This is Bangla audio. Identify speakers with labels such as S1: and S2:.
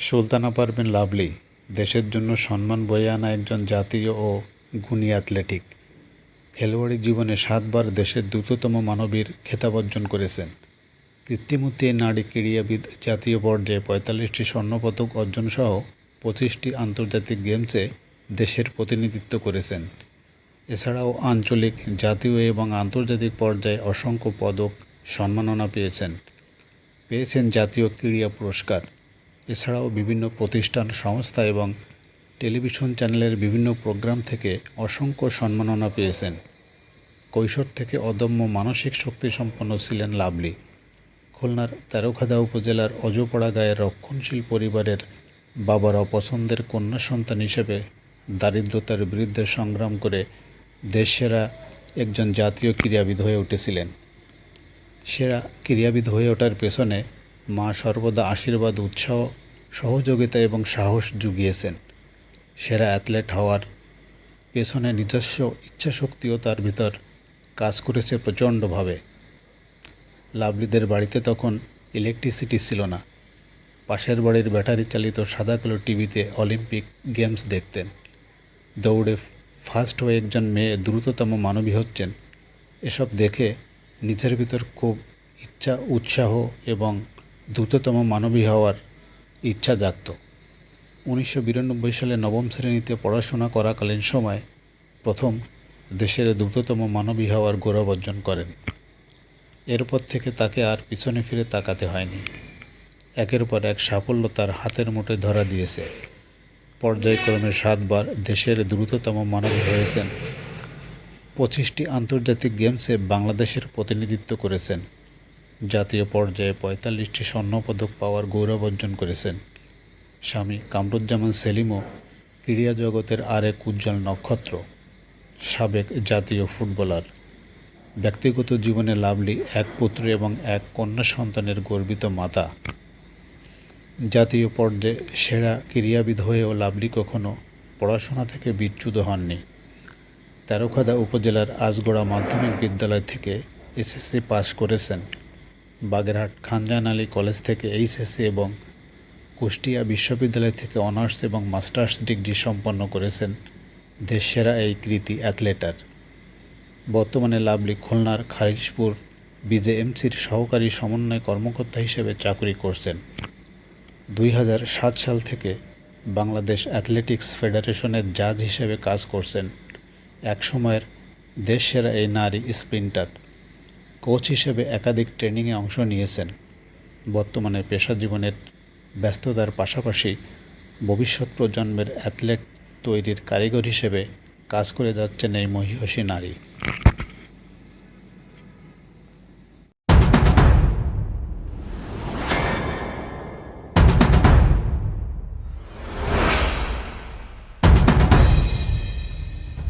S1: সুলতানা পারভিন লাভলি, দেশের জন্য সম্মান বয়ে আনা একজন জাতীয় ও গুণী অ্যাথলেটিক। খেলোয়াড়ি জীবনে সাতবার দেশের দ্রুততম মানবীর খেতাব অর্জন করেছেন। কৃত্রিমূর্তি নারী ক্রীড়াবিদ জাতীয় পর্যায়ে পঁয়তাল্লিশটি স্বর্ণপদক অর্জনসহ পঁচিশটি আন্তর্জাতিক গেমসে দেশের প্রতিনিধিত্ব করেছেন। এছাড়াও আঞ্চলিক, জাতীয় এবং আন্তর্জাতিক পর্যায়ে অসংখ্য পদক, সম্মাননা পেয়েছেন। পেয়েছেন জাতীয় ক্রীড়া পুরস্কার। এছাড়াও বিভিন্ন প্রতিষ্ঠান, সংস্থা এবং টেলিভিশন চ্যানেলের বিভিন্ন প্রোগ্রাম থেকে অসংখ্য সম্মাননা পেয়েছেন। কৈশোর থেকে অদম্য মানসিক শক্তিসম্পন্ন ছিলেন লাভলি। খুলনার তেরোখাদা উপজেলার অজপাড়া গায়ের রক্ষণশীল পরিবারের বাবার অপছন্দের কন্যা সন্তান হিসেবে দারিদ্রতার বিরুদ্ধে সংগ্রাম করে দেশসেরা একজন জাতীয় ক্রীড়াবিদ হয়ে উঠেছিলেন। সেরা ক্রীড়াবিদ হয়ে ওঠার পেছনে মা সর্বদা আশীর্বাদ, উৎসাহ, সহযোগিতা এবং সাহস জুগিয়েছেন। সেরা অ্যাথলেট হওয়ার পেছনে নিজস্ব ইচ্ছাশক্তিও তার ভিতর কাজ করেছে প্রচণ্ডভাবে। লাভলিদের বাড়িতে তখন ইলেকট্রিসিটি ছিল না। পাশের বাড়ির ব্যাটারি চালিত সাদা কালো টিভিতে অলিম্পিক গেমস দেখতেন। দৌড়ে ফার্স্ট হয়ে একজন মেয়ে দ্রুততম মানবী হচ্ছেন। এসব দেখে নিজের ভিতর খুব ইচ্ছা, উৎসাহ এবং দ্রুততম মানবী হওয়ার ইচ্ছা জাগত। উনিশশো বিরানব্বই সালে নবম শ্রেণীতে পড়াশোনা করাকালীন সময় প্রথম দেশের দ্রুততম মানবী হওয়ার গৌরব অর্জন করেন। এরপর থেকে তাকে আর পিছনে ফিরে তাকাতে হয়নি। একের পর এক সাফল্য তার হাতের মুঠোয় ধরা দিয়েছে। পর্যায়ক্রমে সাতবার দেশের দ্রুততম মানবী হয়েছেন। পঁচিশটি আন্তর্জাতিক গেমসে বাংলাদেশের প্রতিনিধিত্ব করেছেন। জাতীয় পর্যায়ে পঁয়তাল্লিশটি স্বর্ণপদক পাওয়ার গৌরব অর্জন করেছেন। স্বামী কামরুজ্জামান সেলিমও ক্রীড়া জগতের আরেক উজ্জ্বল নক্ষত্র, সাবেক জাতীয় ফুটবলার। ব্যক্তিগত জীবনে লাভলি এক পুত্র এবং এক কন্যা সন্তানের গর্বিত মাতা। জাতীয় পর্যায়ে সেরা ক্রীড়াবিদ হয়েও লাভলি কখনো পড়াশোনা থেকে বিচ্যুত হননি। তেরোখাদা উপজেলার আজগোড়া মাধ্যমিক বিদ্যালয় থেকে এসএসসি পাস করেছেন। বাগেরহাট, খানজান আলী কলেজ থেকে এইচএসসি এবং কুষ্টিয়া বিশ্ববিদ্যালয় থেকে অনার্স এবং মাস্টার্স ডিগ্রি সম্পন্ন করেছেন দেশসেরা এই কৃতি অ্যাথলেটার। বর্তমানে লাভলি খুলনার খারিজপুর বিজেএমসির সহকারী সমন্বয় কর্মকর্তা হিসেবে চাকরি করছেন। দুই হাজার সাত সাল থেকে বাংলাদেশ অ্যাথলেটিক্স ফেডারেশনের জাজ হিসেবে কাজ করছেন। একসময়ের দেশসেরা এই নারী স্প্রিন্টার কোচ হিসেবে একাধিক ট্রেনিংয়ে অংশ নিয়েছেন। বর্তমানে পেশা জীবনের ব্যস্ততার পাশাপাশি ভবিষ্যৎ প্রজন্মের অ্যাথলেট তৈরির কারিগর হিসেবে কাজ করে যাচ্ছেন এই মহিষী নারী।